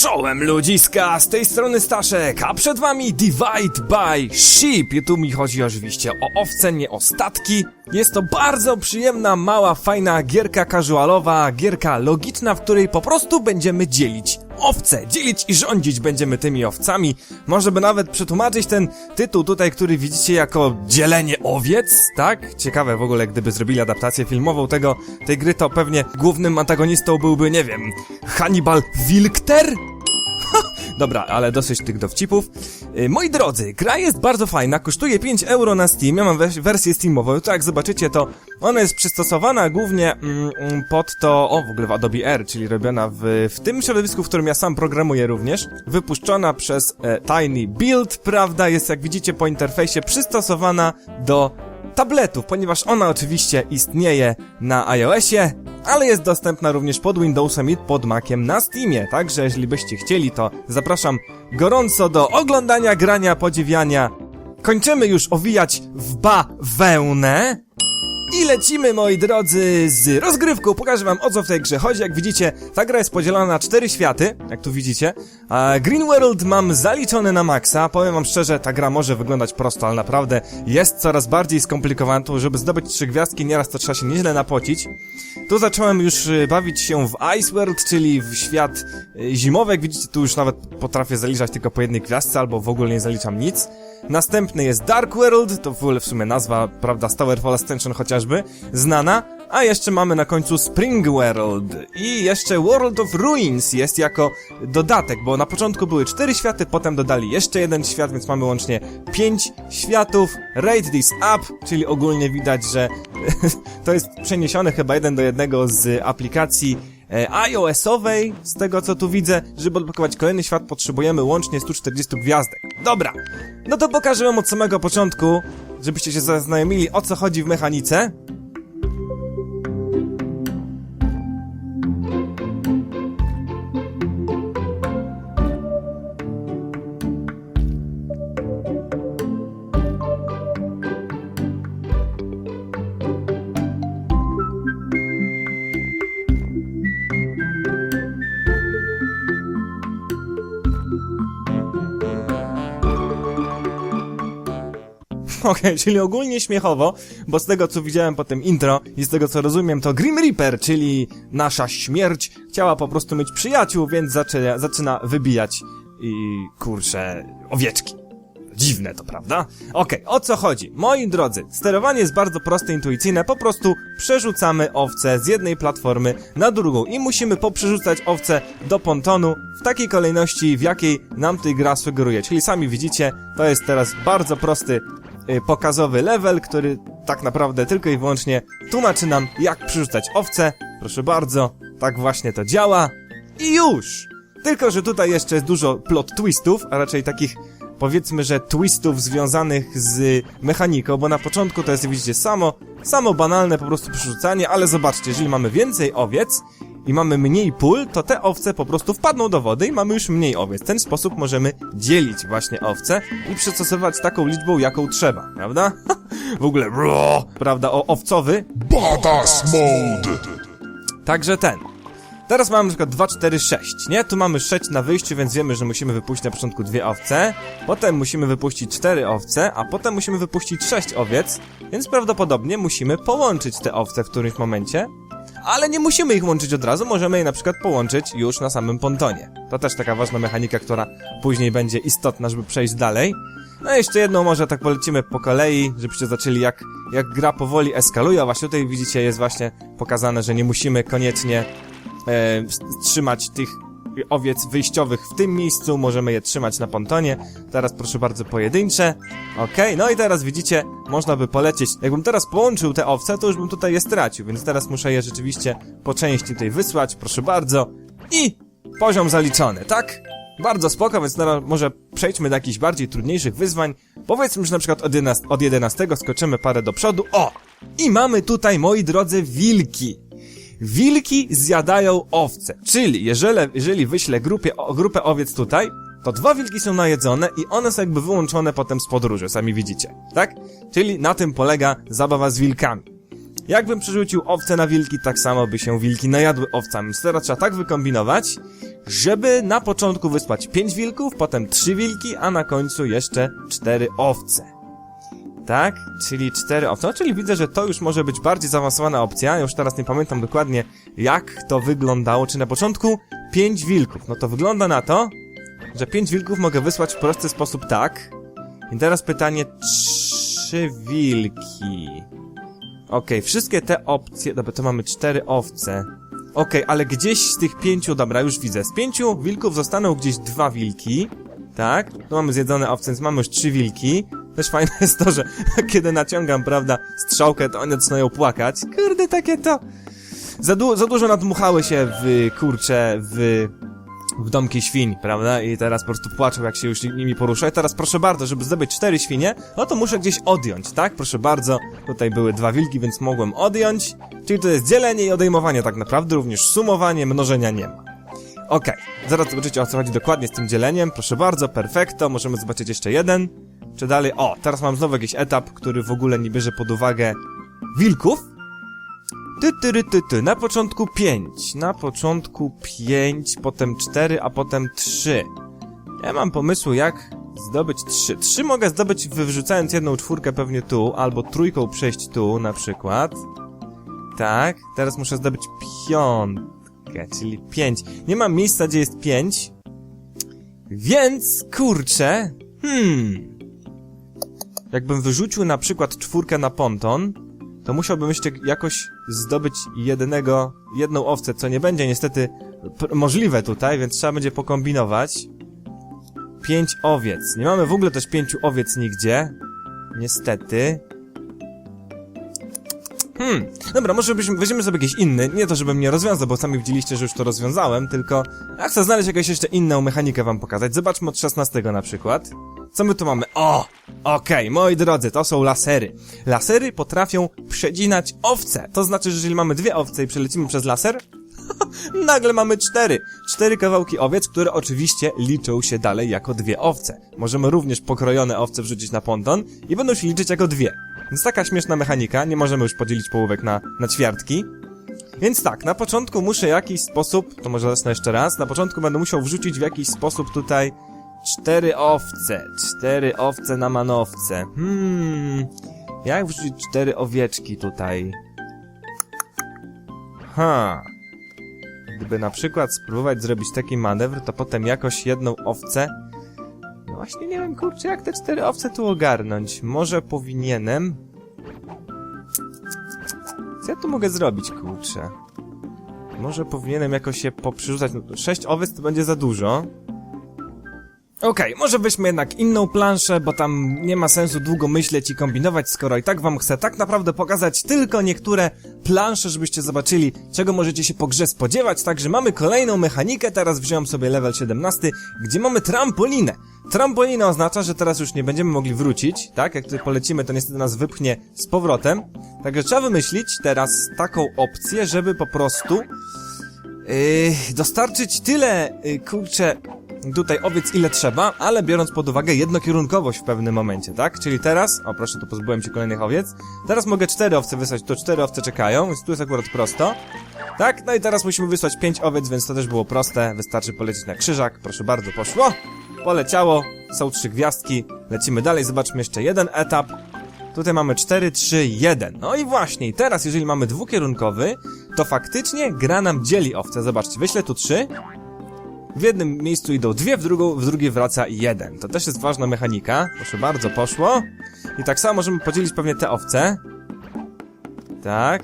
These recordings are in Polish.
Czołem ludziska, z tej strony Staszek, a przed wami Divide by Sheep. I tu mi chodzi oczywiście o owce, nie o statki. Jest to bardzo przyjemna, mała, fajna gierka casualowa, gierka logiczna, w której po prostu będziemy dzielić owce. Dzielić i rządzić będziemy tymi owcami. Może by nawet przetłumaczyć ten tytuł tutaj, który widzicie jako dzielenie owiec, tak? Ciekawe w ogóle, gdyby zrobili adaptację filmową tego, tej gry, to pewnie głównym antagonistą byłby, nie wiem, Hannibal Wilkter? Dobra, ale dosyć tych dowcipów. Yy, moi drodzy, gra jest bardzo fajna, kosztuje 5 euro na Steam, ja mam wers- wersję Steamową, to jak zobaczycie, to ona jest przystosowana głównie mm, mm, pod to, o w ogóle w Adobe R, czyli robiona w, w tym środowisku, w którym ja sam programuję również, wypuszczona przez e, Tiny Build, prawda, jest jak widzicie po interfejsie przystosowana do tabletów, ponieważ ona oczywiście istnieje na iOSie, ale jest dostępna również pod Windowsem i pod Maciem na Steamie, także jeżeli byście chcieli, to zapraszam gorąco do oglądania, grania, podziwiania. Kończymy już owijać w bawełnę. I lecimy, moi drodzy, z rozgrywką. Pokażę wam, o co w tej grze chodzi. Jak widzicie, ta gra jest podzielona na cztery światy, jak tu widzicie. A Green World mam zaliczony na maksa. Powiem wam szczerze, ta gra może wyglądać prosto, ale naprawdę jest coraz bardziej skomplikowana. To, żeby zdobyć trzy gwiazdki, nieraz to trzeba się nieźle napocić. Tu zacząłem już y, bawić się w Ice World, czyli w świat y, zimowy. Jak widzicie, tu już nawet potrafię zaliczać tylko po jednej gwiazdce, albo w ogóle nie zaliczam nic. Następny jest Dark World, to w ogóle w sumie nazwa, prawda, z Towerfall Ascension chociażby, znana. A jeszcze mamy na końcu Spring World i jeszcze World of Ruins jest jako dodatek, bo na początku były cztery światy, potem dodali jeszcze jeden świat, więc mamy łącznie pięć światów. Rate this up, czyli ogólnie widać, że to jest przeniesione chyba jeden do jednego z aplikacji iOS-owej, z tego co tu widzę, żeby odblokować kolejny świat potrzebujemy łącznie 140 gwiazdek. Dobra, no to pokażę wam od samego początku, żebyście się zaznajomili o co chodzi w mechanice. Okej, czyli ogólnie śmiechowo, bo z tego co widziałem po tym intro i z tego co rozumiem, to Grim Reaper, czyli nasza śmierć, chciała po prostu mieć przyjaciół, więc zaczyna, zaczyna wybijać i kurczę, owieczki. Dziwne to, prawda? Okej, o co chodzi? Moi drodzy, sterowanie jest bardzo proste, intuicyjne, po prostu przerzucamy owce z jednej platformy na drugą i musimy poprzerzucać owce do pontonu w takiej kolejności, w jakiej nam tutaj gra sugeruje. Czyli sami widzicie, to jest teraz bardzo prosty pokazowy level, który tak naprawdę tylko i wyłącznie tłumaczy nam, jak przerzucać owce. Proszę bardzo, tak właśnie to działa. I już! Tylko, że tutaj jeszcze jest dużo plot twistów, a raczej takich powiedzmy, że twistów związanych z mechaniką, bo na początku to jest, widzicie, samo, samo banalne po prostu przerzucanie, ale zobaczcie, jeżeli mamy więcej owiec i mamy mniej pól, to te owce po prostu wpadną do wody i mamy już mniej owiec. W ten sposób możemy dzielić właśnie owce i przystosować taką liczbą, jaką trzeba, prawda? w ogóle, bro, prawda, o owcowy, Badass Mode! Także ten. Teraz mamy na przykład 2, 4, 6, nie? Tu mamy 6 na wyjściu, więc wiemy, że musimy wypuścić na początku dwie owce, potem musimy wypuścić 4 owce, a potem musimy wypuścić 6 owiec, więc prawdopodobnie musimy połączyć te owce w którymś momencie, ale nie musimy ich łączyć od razu, możemy je na przykład połączyć już na samym pontonie. To też taka ważna mechanika, która później będzie istotna, żeby przejść dalej. No i jeszcze jedną może tak polecimy po kolei, żebyście zobaczyli jak, jak gra powoli eskaluje, a właśnie tutaj widzicie jest właśnie pokazane, że nie musimy koniecznie e, trzymać tych owiec wyjściowych w tym miejscu, możemy je trzymać na pontonie. Teraz proszę bardzo pojedyncze. Okej, no i teraz widzicie, można by polecieć. Jakbym teraz połączył te owce, to już bym tutaj je stracił, więc teraz muszę je rzeczywiście po części tutaj wysłać, proszę bardzo. I poziom zaliczony, tak? Bardzo spoko, więc teraz może przejdźmy do jakichś bardziej trudniejszych wyzwań. Powiedzmy, że na przykład od 11, od 11 skoczymy parę do przodu. O! I mamy tutaj, moi drodzy, wilki. Wilki zjadają owce, czyli jeżeli, jeżeli wyślę grupie, grupę owiec tutaj, to dwa wilki są najedzone i one są jakby wyłączone potem z podróży, sami widzicie, tak? Czyli na tym polega zabawa z wilkami. Jakbym przerzucił owce na wilki, tak samo by się wilki najadły owcami. Teraz trzeba tak wykombinować, żeby na początku wysłać 5 wilków, potem 3 wilki, a na końcu jeszcze 4 owce. Tak? Czyli 4 owce. No, czyli widzę, że to już może być bardziej zaawansowana opcja. Już teraz nie pamiętam dokładnie, jak to wyglądało. Czy na początku 5 wilków. No to wygląda na to, że 5 wilków mogę wysłać w prosty sposób tak. I teraz pytanie, 3 wilki. Okej, wszystkie te opcje, dobra, to mamy 4 owce. Okej, ale gdzieś z tych pięciu, dobra, już widzę, z pięciu wilków zostaną gdzieś dwa wilki, tak? Tu mamy zjedzone owce, więc mamy już trzy wilki. Też fajne jest to, że kiedy naciągam, prawda, strzałkę, to one zaczynają płakać. Kurde, takie to... Za, du za dużo nadmuchały się w, kurcze, w w domki świń, prawda? I teraz po prostu płaczą, jak się już nimi porusza. I teraz proszę bardzo, żeby zdobyć cztery świnie, no to muszę gdzieś odjąć, tak? Proszę bardzo, tutaj były dwa wilki, więc mogłem odjąć. Czyli to jest dzielenie i odejmowanie tak naprawdę, również sumowanie, mnożenia nie ma. Okej, zaraz zobaczycie o co chodzi dokładnie z tym dzieleniem. Proszę bardzo, perfekto, możemy zobaczyć jeszcze jeden. Czy dalej? O, teraz mam znowu jakiś etap, który w ogóle nie bierze pod uwagę wilków, ty, ty, ty, ty, ty. Na początku 5, na początku 5, potem 4, a potem 3. Ja mam pomysłu, jak zdobyć 3. 3 mogę zdobyć wyrzucając jedną czwórkę pewnie tu, albo trójką przejść tu na przykład. Tak, teraz muszę zdobyć piątkę, czyli 5. Nie mam miejsca, gdzie jest 5. Więc, kurczę, hmm... Jakbym wyrzucił na przykład czwórkę na ponton, to musiałbym jeszcze jakoś zdobyć jednego, jedną owcę, co nie będzie niestety możliwe tutaj, więc trzeba będzie pokombinować. Pięć owiec. Nie mamy w ogóle też pięciu owiec nigdzie. Niestety. Hmm, dobra, może byśmy, weźmiemy sobie jakiś inny, nie to żebym nie rozwiązał, bo sami widzieliście, że już to rozwiązałem, tylko ja chcę znaleźć jakąś jeszcze inną mechanikę wam pokazać. Zobaczmy od 16 na przykład. Co my tu mamy? O! Okej, moi drodzy, to są lasery. Lasery potrafią przedzinać owce. To znaczy, że jeżeli mamy dwie owce i przelecimy przez laser, nagle mamy cztery. Cztery kawałki owiec, które oczywiście liczą się dalej jako dwie owce. Możemy również pokrojone owce wrzucić na ponton i będą się liczyć jako dwie. Więc taka śmieszna mechanika, nie możemy już podzielić połówek na, na ćwiartki. Więc tak, na początku muszę w jakiś sposób, to może zacznę jeszcze raz, na początku będę musiał wrzucić w jakiś sposób tutaj cztery owce, cztery owce na manowce. Hmm, jak wrzucić cztery owieczki tutaj? Ha. Gdyby na przykład spróbować zrobić taki manewr, to potem jakoś jedną owcę... Właśnie nie wiem, kurczę, jak te cztery owce tu ogarnąć. Może powinienem... Co ja tu mogę zrobić, kurczę? Może powinienem jakoś się poprzyrzucać. No, sześć owiec to będzie za dużo. Okej, może weźmy jednak inną planszę, bo tam nie ma sensu długo myśleć i kombinować, skoro i tak wam chcę tak naprawdę pokazać tylko niektóre plansze, żebyście zobaczyli, czego możecie się po grze spodziewać. Także mamy kolejną mechanikę, teraz wziąłem sobie level 17, gdzie mamy trampolinę. Trampolina oznacza, że teraz już nie będziemy mogli wrócić, tak? Jak tutaj polecimy, to niestety nas wypchnie z powrotem. Także trzeba wymyślić teraz taką opcję, żeby po prostu Yy, dostarczyć tyle, yy, kurczę, tutaj owiec ile trzeba, ale biorąc pod uwagę jednokierunkowość w pewnym momencie, tak? Czyli teraz, o proszę, tu pozbyłem się kolejnych owiec, teraz mogę cztery owce wysłać, to cztery owce czekają, więc tu jest akurat prosto. Tak, no i teraz musimy wysłać pięć owiec, więc to też było proste, wystarczy polecieć na krzyżak, proszę bardzo, poszło, poleciało, są trzy gwiazdki, lecimy dalej, zobaczmy jeszcze jeden etap, Tutaj mamy 4, 3, 1. No i właśnie, i teraz jeżeli mamy dwukierunkowy, to faktycznie gra nam dzieli owce. Zobaczcie, wyślę tu 3. W jednym miejscu idą dwie, w, drugą, w drugie wraca jeden. To też jest ważna mechanika. Proszę bardzo, poszło. I tak samo możemy podzielić pewnie te owce. Tak.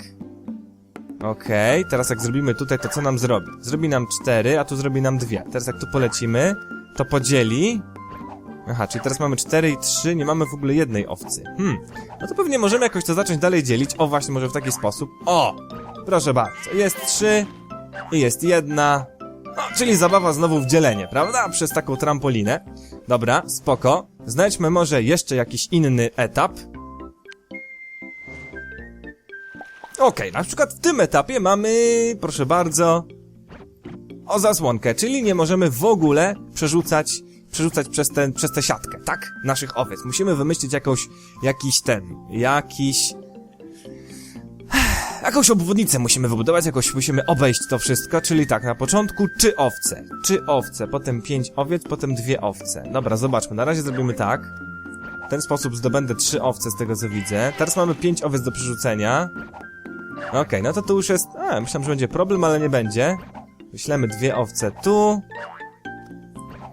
Okej, teraz jak zrobimy tutaj, to co nam zrobi? Zrobi nam 4, a tu zrobi nam 2. Teraz jak tu polecimy, to podzieli. Aha, czyli teraz mamy 4 i 3, nie mamy w ogóle jednej owcy. Hmm, no to pewnie możemy jakoś to zacząć dalej dzielić. O, właśnie, może w taki sposób. O! Proszę bardzo, jest 3 i jest jedna. No, czyli zabawa znowu w dzielenie, prawda? Przez taką trampolinę. Dobra, spoko. Znajdźmy może jeszcze jakiś inny etap. Okej, na przykład w tym etapie mamy, proszę bardzo, o zasłonkę, czyli nie możemy w ogóle przerzucać, przerzucać przez, ten, przez tę siatkę, tak? Naszych owiec. Musimy wymyślić jakąś, jakiś ten, jakiś... Jakąś obwodnicę musimy wybudować, jakoś musimy obejść to wszystko, czyli tak, na początku czy owce, czy owce, potem pięć owiec, potem dwie owce. Dobra, zobaczmy, na razie zrobimy tak. W ten sposób zdobędę trzy owce z tego co widzę. Teraz mamy pięć owiec do przerzucenia. Okej, no to tu już jest... A, myślałem, że będzie problem, ale nie będzie. Wyślemy dwie owce tu.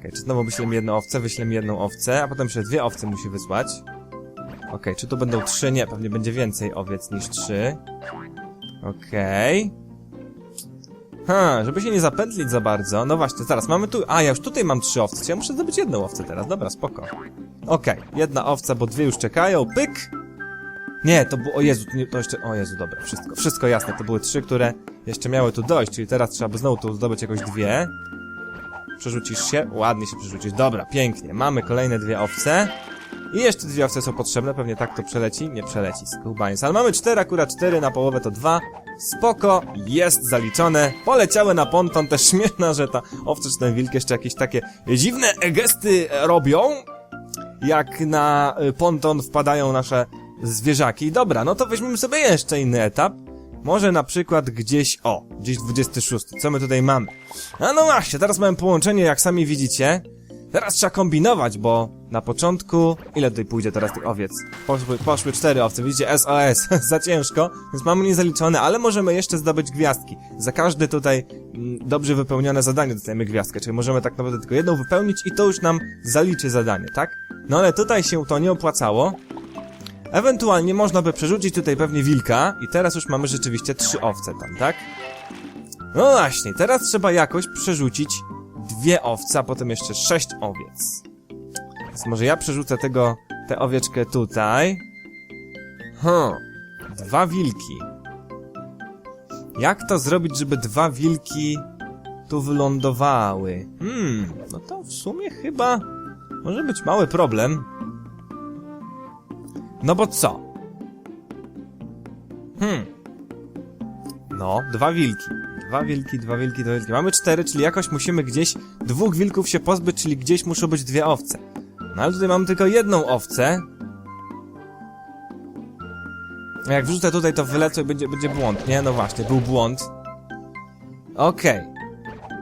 Okej, czy znowu wyślemy jedną owcę? Wyślemy jedną owcę, a potem jeszcze dwie owce musi wysłać. Okej, czy tu będą trzy? Nie, pewnie będzie więcej owiec niż trzy. Okej. Ha, żeby się nie zapętlić za bardzo. No właśnie, zaraz, mamy tu... A, ja już tutaj mam trzy owce, ja muszę zdobyć jedną owcę teraz. Dobra, spoko. Okej, jedna owca, bo dwie już czekają. Pyk! Nie, to było... O Jezu, to jeszcze... O Jezu, dobra, wszystko, wszystko jasne. To były trzy, które jeszcze miały tu dojść, czyli teraz trzeba by znowu tu zdobyć jakoś dwie. Przerzucisz się? Ładnie się przerzucisz. Dobra, pięknie. Mamy kolejne dwie owce. I jeszcze dwie owce są potrzebne, pewnie tak to przeleci. Nie przeleci, skubaniec. Ale mamy cztery, akurat cztery, na połowę to dwa. Spoko, jest zaliczone. Poleciały na ponton, też śmieszna, że ta owca czy ten wilk jeszcze jakieś takie dziwne gesty robią. Jak na y, ponton wpadają nasze zwierzaki. Dobra, no to weźmiemy sobie jeszcze inny etap. Może na przykład gdzieś, o, gdzieś 26. Co my tutaj mamy? A no właśnie, teraz mamy połączenie, jak sami widzicie. Teraz trzeba kombinować, bo na początku... Ile tutaj pójdzie teraz tych owiec? Poszły, poszły cztery owce, widzicie? SOS, za ciężko, więc mamy niezaliczone, ale możemy jeszcze zdobyć gwiazdki. Za każde tutaj mm, dobrze wypełnione zadanie dostajemy gwiazdkę, czyli możemy tak naprawdę tylko jedną wypełnić i to już nam zaliczy zadanie, tak? No ale tutaj się to nie opłacało. Ewentualnie można by przerzucić tutaj pewnie wilka i teraz już mamy rzeczywiście trzy owce tam, tak? No właśnie, teraz trzeba jakoś przerzucić dwie owce, a potem jeszcze sześć owiec. Więc może ja przerzucę tego, tę owieczkę tutaj. Hmm, dwa wilki. Jak to zrobić, żeby dwa wilki tu wylądowały? Hmm, no to w sumie chyba może być mały problem. No bo co? Hmm. No, dwa wilki. Dwa wilki, dwa wilki, dwa wilki. Mamy cztery, czyli jakoś musimy gdzieś dwóch wilków się pozbyć, czyli gdzieś muszą być dwie owce. No ale tutaj mamy tylko jedną owcę. Jak wrzucę tutaj, to wylecę i będzie, będzie błąd, nie? No właśnie, był błąd. Okej.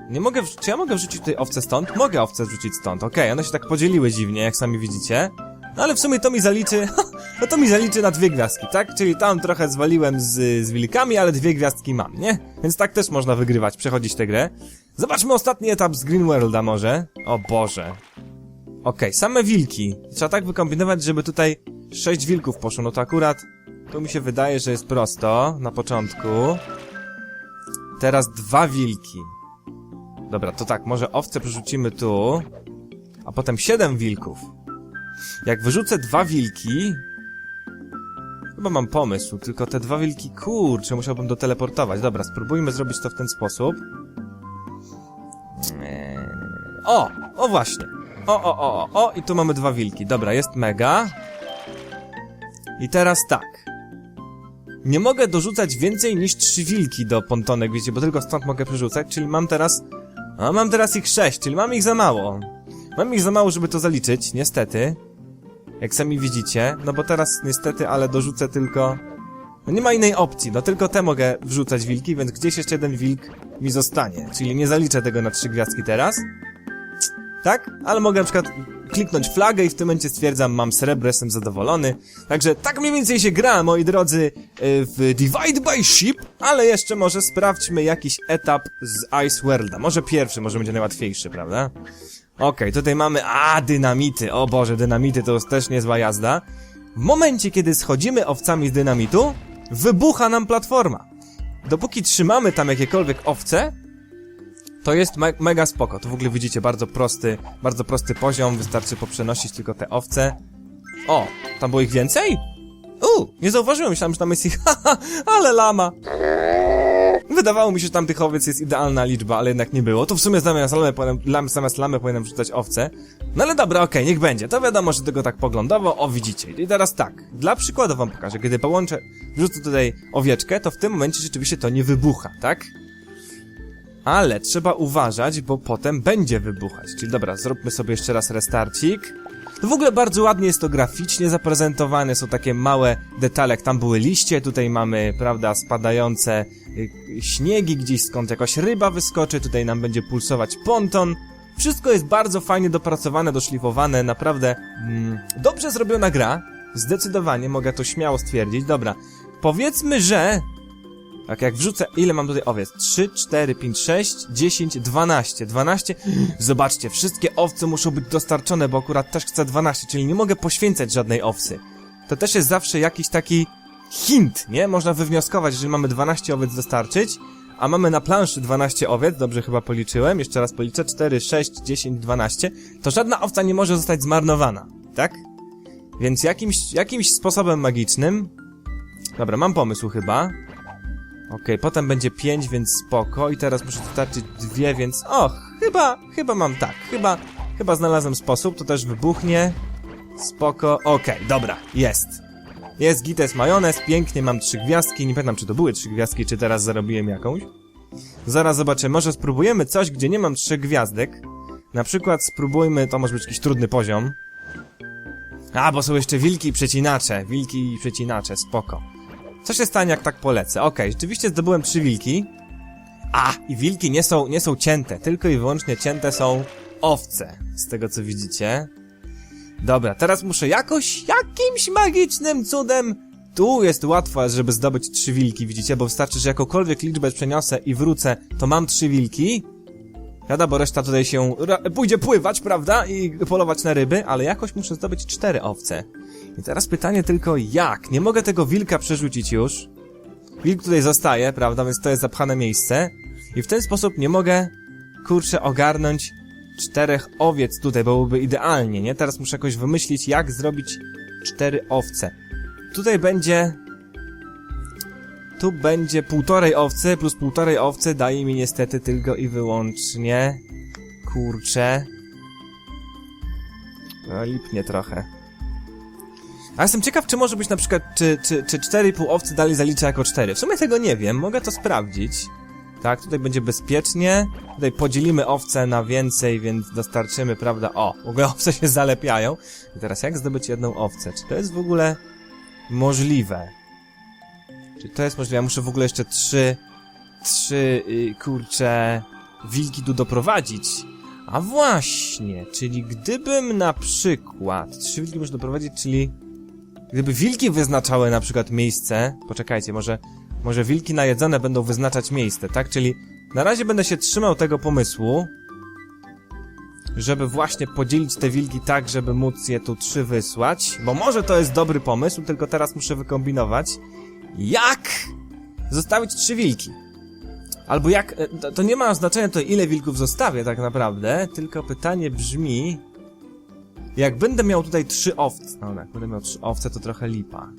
Nie mogę, czy ja mogę wrzucić tutaj owce stąd? Mogę owce wrzucić stąd, okej, one się tak podzieliły dziwnie, jak sami widzicie. No ale w sumie to mi zaliczy, no to mi zaliczy na dwie gwiazdki, tak? Czyli tam trochę zwaliłem z, z wilkami, ale dwie gwiazdki mam, nie? Więc tak też można wygrywać, przechodzić tę grę. Zobaczmy ostatni etap z Green Worlda może. O Boże. Okej, same wilki. Trzeba tak wykombinować, żeby tutaj sześć wilków poszło, no to akurat tu mi się wydaje, że jest prosto na początku. Teraz dwa wilki. Dobra, to tak, może owce przerzucimy tu, a potem siedem wilków. Jak wyrzucę dwa wilki... Chyba mam pomysł, tylko te dwa wilki, kurczę, musiałbym doteleportować. Dobra, spróbujmy zrobić to w ten sposób. Eee, O! O właśnie! O, o, o, o, o, i tu mamy dwa wilki. Dobra, jest mega. I teraz tak. Nie mogę dorzucać więcej niż trzy wilki do pontonek, wiecie, bo tylko stąd mogę przerzucać, czyli mam teraz... A mam teraz ich sześć, czyli mam ich za mało. Mam ich za mało, żeby to zaliczyć, niestety. Jak sami widzicie. No bo teraz niestety, ale dorzucę tylko... No nie ma innej opcji, no tylko te mogę wrzucać wilki, więc gdzieś jeszcze jeden wilk mi zostanie. Czyli nie zaliczę tego na trzy gwiazdki teraz. Tak? Ale mogę na przykład kliknąć flagę i w tym momencie stwierdzam, mam srebro, jestem zadowolony. Także tak mniej więcej się gra, moi drodzy, y, w Divide by Ship, ale jeszcze może sprawdźmy jakiś etap z Ice Worlda. Może pierwszy, może będzie najłatwiejszy, prawda? Okej, tutaj mamy, a, dynamity, o Boże, dynamity to jest też niezła jazda. W momencie, kiedy schodzimy owcami z dynamitu, wybucha nam platforma. Dopóki trzymamy tam jakiekolwiek owce, to jest me mega spoko. Tu w ogóle widzicie bardzo prosty, bardzo prosty poziom, wystarczy poprzenosić tylko te owce. O, tam było ich więcej? U, nie zauważyłem, myślałem, że tam jest ich, haha, ale lama. Wydawało mi się, że tam tych owiec jest idealna liczba, ale jednak nie było. To w sumie zamiast lamy, powinienem, zamiast lamy powinienem wrzucać owce. No ale dobra, okej, niech będzie. To wiadomo, że tego tak poglądowo. O, widzicie. I teraz tak, dla przykładu wam pokażę. Kiedy połączę, wrzucę tutaj owieczkę, to w tym momencie rzeczywiście to nie wybucha, tak? Ale trzeba uważać, bo potem będzie wybuchać. Czyli dobra, zróbmy sobie jeszcze raz restarcik. W ogóle bardzo ładnie jest to graficznie zaprezentowane, są takie małe detale, jak tam były liście, tutaj mamy, prawda, spadające y, śniegi, gdzieś skąd jakaś ryba wyskoczy, tutaj nam będzie pulsować ponton. Wszystko jest bardzo fajnie dopracowane, doszlifowane, naprawdę mm, dobrze zrobiona gra. Zdecydowanie, mogę to śmiało stwierdzić. Dobra, powiedzmy, że tak jak wrzucę, ile mam tutaj owiec? 3, 4, 5, 6, 10, 12. 12. Zobaczcie, wszystkie owce muszą być dostarczone, bo akurat też chcę 12, czyli nie mogę poświęcać żadnej owcy. To też jest zawsze jakiś taki hint, nie? Można wywnioskować, jeżeli mamy 12 owiec dostarczyć, a mamy na planszy 12 owiec, dobrze chyba policzyłem, jeszcze raz policzę, 4, 6, 10, 12, to żadna owca nie może zostać zmarnowana, tak? Więc jakimś, jakimś sposobem magicznym... Dobra, mam pomysł chyba. Okej, potem będzie 5, więc spoko. I teraz muszę dostarczyć dwie, więc... O, chyba, chyba mam tak. Chyba, chyba znalazłem sposób. To też wybuchnie. Spoko. Okej, dobra, jest. Jest gites majonez, pięknie, mam trzy gwiazdki. Nie pamiętam, czy to były trzy gwiazdki, czy teraz zarobiłem jakąś. Zaraz zobaczę, może spróbujemy coś, gdzie nie mam trzech gwiazdek. Na przykład spróbujmy, to może być jakiś trudny poziom. A, bo są jeszcze wilki i przecinacze. Wilki i przecinacze, spoko. Co się stanie, jak tak polecę? Okej, rzeczywiście zdobyłem trzy wilki. A, i wilki nie są, nie są cięte, tylko i wyłącznie cięte są owce, z tego co widzicie. Dobra, teraz muszę jakoś, jakimś magicznym cudem... Tu jest łatwo, żeby zdobyć trzy wilki, widzicie, bo wystarczy, że jakąkolwiek liczbę przeniosę i wrócę, to mam trzy wilki. Wiadomo, bo reszta tutaj się pójdzie pływać, prawda, i polować na ryby, ale jakoś muszę zdobyć cztery owce. I teraz pytanie tylko jak? Nie mogę tego wilka przerzucić już. Wilk tutaj zostaje, prawda, więc to jest zapchane miejsce. I w ten sposób nie mogę, kurczę, ogarnąć czterech owiec tutaj, bo byłoby idealnie, nie? Teraz muszę jakoś wymyślić, jak zrobić cztery owce. Tutaj będzie... Tu będzie półtorej owcy, plus półtorej owcy daje mi niestety tylko i wyłącznie... Kurczę... No, lipnie trochę. A jestem ciekaw, czy może być na przykład, czy, czy, czy 4,5 owcy dalej zalicza jako 4. W sumie tego nie wiem, mogę to sprawdzić. Tak, tutaj będzie bezpiecznie. Tutaj podzielimy owce na więcej, więc dostarczymy, prawda? O, w ogóle owce się zalepiają. I teraz jak zdobyć jedną owcę? Czy to jest w ogóle możliwe? Czy to jest możliwe? Ja muszę w ogóle jeszcze trzy, trzy, yy, kurcze, wilki tu doprowadzić. A właśnie, czyli gdybym na przykład, trzy wilki muszę doprowadzić, czyli Gdyby wilki wyznaczały na przykład miejsce, poczekajcie, może, może wilki najedzone będą wyznaczać miejsce, tak? Czyli na razie będę się trzymał tego pomysłu, żeby właśnie podzielić te wilki tak, żeby móc je tu trzy wysłać, bo może to jest dobry pomysł, tylko teraz muszę wykombinować, jak zostawić trzy wilki. Albo jak, e, to, to nie ma znaczenia to ile wilków zostawię tak naprawdę, tylko pytanie brzmi, jak będę miał tutaj trzy owce, no jak będę miał trzy owce, to trochę lipa.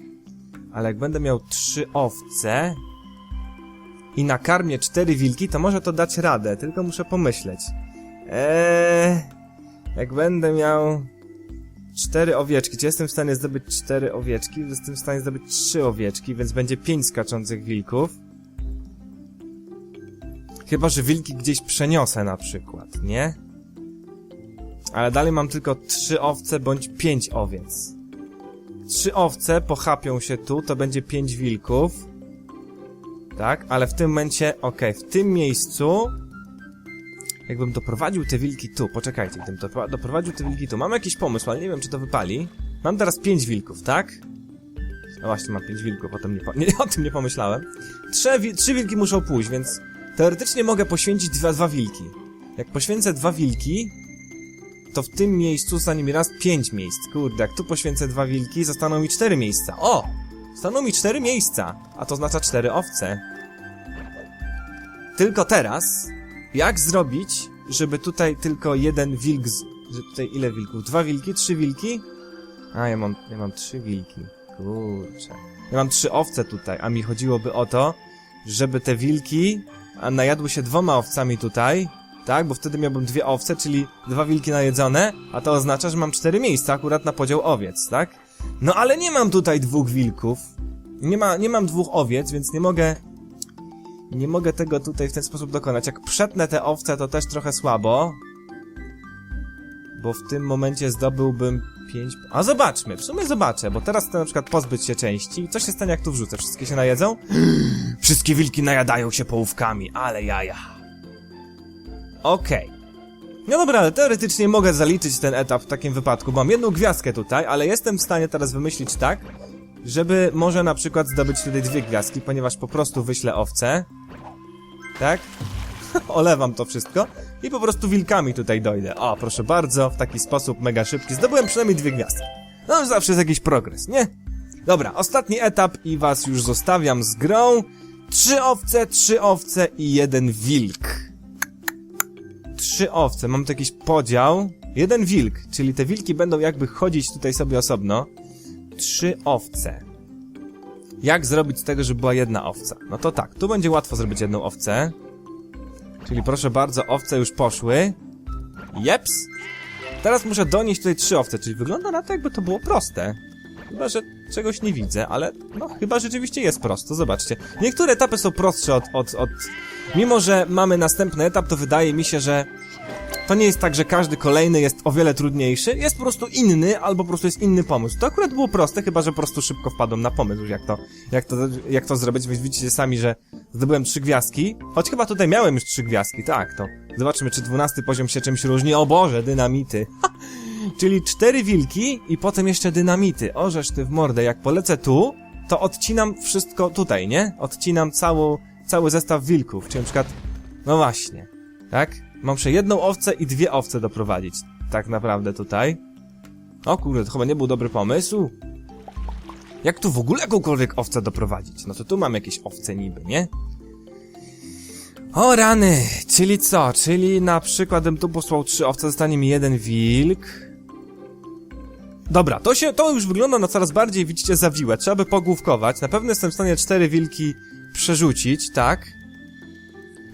Ale jak będę miał trzy owce i nakarmię cztery wilki, to może to dać radę, tylko muszę pomyśleć. Eee, jak będę miał cztery owieczki, czy jestem w stanie zdobyć cztery owieczki? Jestem w stanie zdobyć trzy owieczki, więc będzie pięć skaczących wilków. Chyba, że wilki gdzieś przeniosę na przykład, nie? Ale dalej mam tylko trzy owce bądź pięć owiec. Trzy owce pochapią się tu, to będzie pięć wilków. Tak, ale w tym momencie, okej, w tym miejscu... Jakbym doprowadził te wilki tu, poczekajcie, gdybym dopro- doprowadził te wilki tu. Mam jakiś pomysł, ale nie wiem, czy to wypali. Mam teraz pięć wilków, tak? No właśnie, mam pięć wilków, o tym nie, nie, o tym nie pomyślałem. Trzy wilki muszą pójść, więc teoretycznie mogę poświęcić dwa, dwa wilki. Jak poświęcę dwa wilki, to w tym miejscu zostanie mi raz pięć miejsc. Kurde, jak tu poświęcę dwa wilki, zostaną mi cztery miejsca. O! Zostaną mi cztery miejsca, a to oznacza cztery owce. Tylko teraz, jak zrobić, żeby tutaj tylko jeden wilk, z... tutaj ile wilków? Dwa wilki? Trzy wilki? A, ja mam, ja mam trzy wilki. Kurczę. Ja mam trzy owce tutaj, a mi chodziłoby o to, żeby te wilki a najadły się dwoma owcami tutaj, tak? Bo wtedy miałbym dwie owce, czyli dwa wilki najedzone, a to oznacza, że mam cztery miejsca akurat na podział owiec, tak? No ale nie mam tutaj dwóch wilków. Nie ma, nie mam dwóch owiec, więc nie mogę... Nie mogę tego tutaj w ten sposób dokonać. Jak przetnę te owce, to też trochę słabo. bo w tym momencie zdobyłbym 5... A zobaczmy, w sumie zobaczę, bo teraz chcę na przykład pozbyć się części. Co się stanie, jak tu wrzucę? Wszystkie się najedzą? Wszystkie wilki najadają się połówkami, ale jaja. Okej. No dobra, ale teoretycznie mogę zaliczyć ten etap w takim wypadku. Mam jedną gwiazdkę tutaj, ale jestem w stanie teraz wymyślić tak, żeby może na przykład zdobyć tutaj dwie gwiazdki, ponieważ po prostu wyślę owce. Tak? Olewam to wszystko i po prostu wilkami tutaj dojdę. O, proszę bardzo, w taki sposób mega szybki. Zdobyłem przynajmniej dwie gwiazdki. No, zawsze jest jakiś progres, nie? Dobra, ostatni etap i was już zostawiam z grą. Trzy owce, trzy owce i jeden wilk. Trzy owce, mam tu jakiś podział. Jeden wilk, czyli te wilki będą jakby chodzić tutaj sobie osobno. Trzy owce. Jak zrobić z tego, żeby była jedna owca? No to tak, tu będzie łatwo zrobić jedną owcę. Czyli proszę bardzo, owce już poszły. Jeps. Teraz muszę donieść tutaj trzy owce, czyli wygląda na to, jakby to było proste. Chyba, że czegoś nie widzę, ale no chyba rzeczywiście jest prosto, zobaczcie. Niektóre etapy są prostsze od, od, od... Mimo, że mamy następny etap, to wydaje mi się, że to nie jest tak, że każdy kolejny jest o wiele trudniejszy, jest po prostu inny, albo po prostu jest inny pomysł. To akurat było proste, chyba że po prostu szybko wpadłem na pomysł, jak to, jak to, jak to zrobić, więc widzicie sami, że zdobyłem trzy gwiazdki, choć chyba tutaj miałem już trzy gwiazdki, tak, to zobaczymy, czy dwunasty poziom się czymś różni. O Boże, dynamity. Czyli cztery wilki i potem jeszcze dynamity. Orzesz ty w mordę, jak polecę tu, to odcinam wszystko tutaj, nie? Odcinam całą, cały zestaw wilków, czyli na przykład, no właśnie, tak? Mam jeszcze jedną owcę i dwie owce doprowadzić, tak naprawdę tutaj. O kurde, to chyba nie był dobry pomysł. Jak tu w ogóle jakąkolwiek owcę doprowadzić? No to tu mam jakieś owce niby, nie? O rany, czyli co? Czyli na przykład bym tu posłał trzy owce, zostanie mi jeden wilk. Dobra, to się, to już wygląda na coraz bardziej, widzicie, zawiłe. Trzeba by pogłówkować. Na pewno jestem w stanie cztery wilki przerzucić, tak?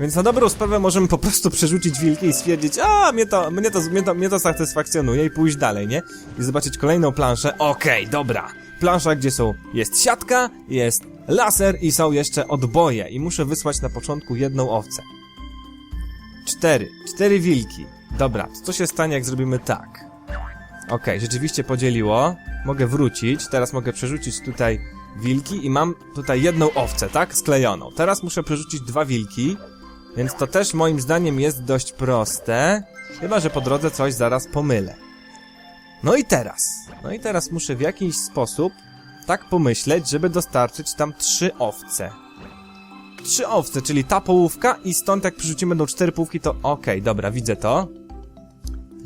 Więc na dobrą sprawę możemy po prostu przerzucić wilki i stwierdzić, a mnie to, mnie to, mnie to, mnie to satysfakcjonuje i pójść dalej, nie? I zobaczyć kolejną planszę. Okej, dobra. Plansza, gdzie są, jest siatka, jest laser i są jeszcze odboje. I muszę wysłać na początku jedną owcę. Cztery. Cztery wilki. Dobra, co się stanie, jak zrobimy tak? Okej, rzeczywiście podzieliło. Mogę wrócić, teraz mogę przerzucić tutaj wilki i mam tutaj jedną owcę, tak? Sklejoną. Teraz muszę przerzucić dwa wilki, więc to też moim zdaniem jest dość proste. Chyba, że po drodze coś zaraz pomylę. No i teraz. No i teraz muszę w jakiś sposób tak pomyśleć, żeby dostarczyć tam trzy owce. Trzy owce, czyli ta połówka i stąd jak przerzucimy będą cztery połówki, to okej, dobra, widzę to.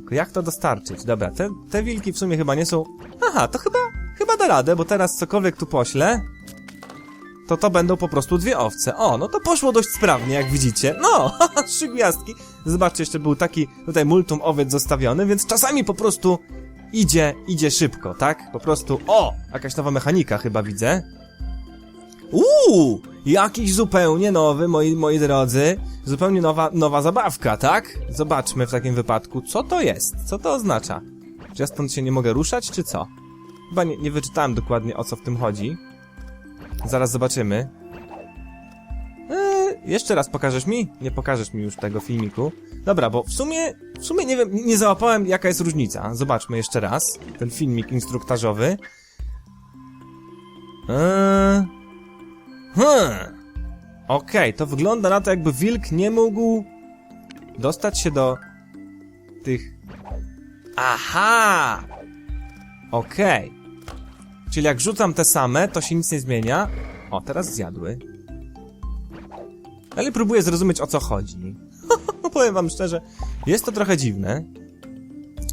Tylko jak to dostarczyć? Dobra, te, te wilki w sumie chyba nie są... Aha, to chyba, chyba da radę, bo teraz cokolwiek tu poślę, to to będą po prostu dwie owce. O, no to poszło dość sprawnie, jak widzicie. No, trzy gwiazdki. Zobaczcie, jeszcze był taki tutaj multum owiec zostawiony, więc czasami po prostu idzie, idzie szybko, tak? Po prostu, o, jakaś nowa mechanika chyba widzę. Uuu, jakiś zupełnie nowy, moi, moi drodzy, zupełnie nowa, nowa zabawka, tak? Zobaczmy w takim wypadku, co to jest, co to oznacza. Czy ja stąd się nie mogę ruszać, czy co? Chyba nie, nie wyczytałem dokładnie, o co w tym chodzi. Zaraz zobaczymy. Eee, jeszcze raz pokażesz mi? Nie pokażesz mi już tego filmiku. Dobra, bo w sumie, w sumie nie wiem, nie załapałem jaka jest różnica. Zobaczmy jeszcze raz ten filmik instruktażowy. Eee, hmm. Okej, to wygląda na to jakby wilk nie mógł dostać się do tych... Aha! Okej. Czyli jak rzucam te same, to się nic nie zmienia. O, teraz zjadły. Ale próbuję zrozumieć o co chodzi. Powiem wam szczerze, jest to trochę dziwne.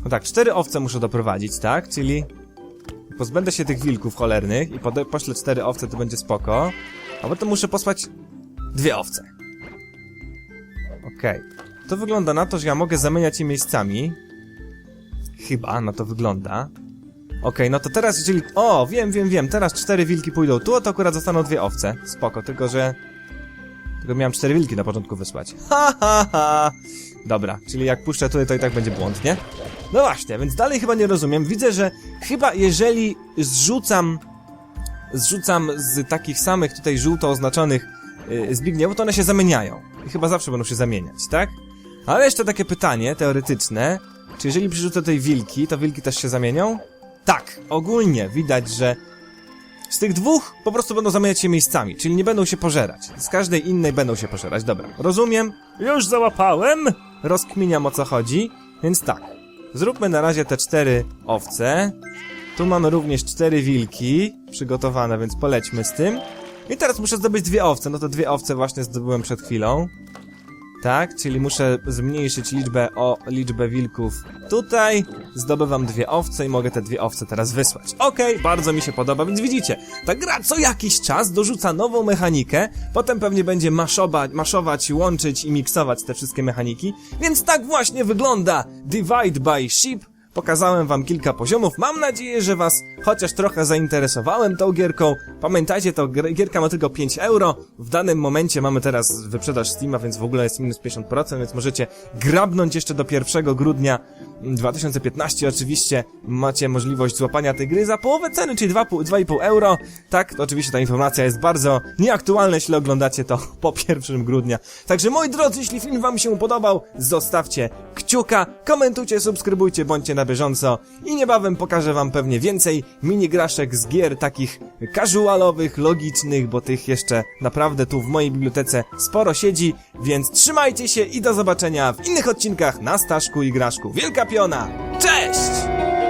No tak, cztery owce muszę doprowadzić, tak? Czyli pozbędę się tych wilków cholernych i poślę cztery owce, to będzie spoko. A potem muszę posłać dwie owce. Okej. To wygląda na to, że ja mogę zamieniać je miejscami. Chyba na to wygląda. Okej, no to teraz jeżeli... O, wiem, wiem, wiem, teraz cztery wilki pójdą tu, to akurat zostaną dwie owce. Spoko, tylko że... Tylko miałem cztery wilki na początku wysłać. Ha, ha, ha. Dobra, czyli jak puszczę tutaj, to i tak będzie błąd, nie? No właśnie, więc dalej chyba nie rozumiem. Widzę, że chyba jeżeli zrzucam... Zrzucam z takich samych tutaj żółto oznaczonych yy, Zbigniewów, to one się zamieniają. I chyba zawsze będą się zamieniać, tak? Ale jeszcze takie pytanie teoretyczne. Czy jeżeli przerzucę tej wilki, to wilki też się zamienią? Tak, ogólnie widać, że z tych dwóch po prostu będą zamieniać się miejscami, czyli nie będą się pożerać. Z każdej innej będą się pożerać. Dobra, rozumiem. Już załapałem. Rozkminiam o co chodzi. Więc tak, zróbmy na razie te cztery owce. Tu również cztery wilki przygotowane, więc polećmy z tym. I teraz muszę zdobyć dwie owce. No to dwie owce właśnie zdobyłem przed chwilą. Tak, czyli muszę zmniejszyć liczbę o liczbę wilków tutaj. Zdobywam dwie owce i mogę te dwie owce teraz wysłać. Okej, bardzo mi się podoba, więc widzicie, ta gra co jakiś czas dorzuca nową mechanikę, potem pewnie będzie maszować, maszować, łączyć i miksować te wszystkie mechaniki, więc tak właśnie wygląda Divide by Ship. Pokazałem wam kilka poziomów, mam nadzieję, że was chociaż trochę zainteresowałem tą gierką. Pamiętajcie, to gier- gierka ma tylko 5 euro. W danym momencie mamy teraz wyprzedaż Steama, więc w ogóle jest minus 50%, więc możecie grabnąć jeszcze do 1 grudnia 2015 oczywiście. Macie możliwość złapania tej gry za połowę ceny, czyli 2,5 2,5 euro. Tak, to oczywiście ta informacja jest bardzo nieaktualna, jeśli oglądacie to po 1 grudnia. Także moi drodzy, jeśli film wam się podobał, zostawcie kciuka, komentujcie, subskrybujcie, bądźcie na bieżąco i niebawem pokażę wam pewnie więcej minigraszek z gier takich casualowych, logicznych, bo tych jeszcze naprawdę tu w mojej bibliotece sporo siedzi, więc trzymajcie się i do zobaczenia w innych odcinkach na Staszku i Graszku. Wielka piona! Cześć!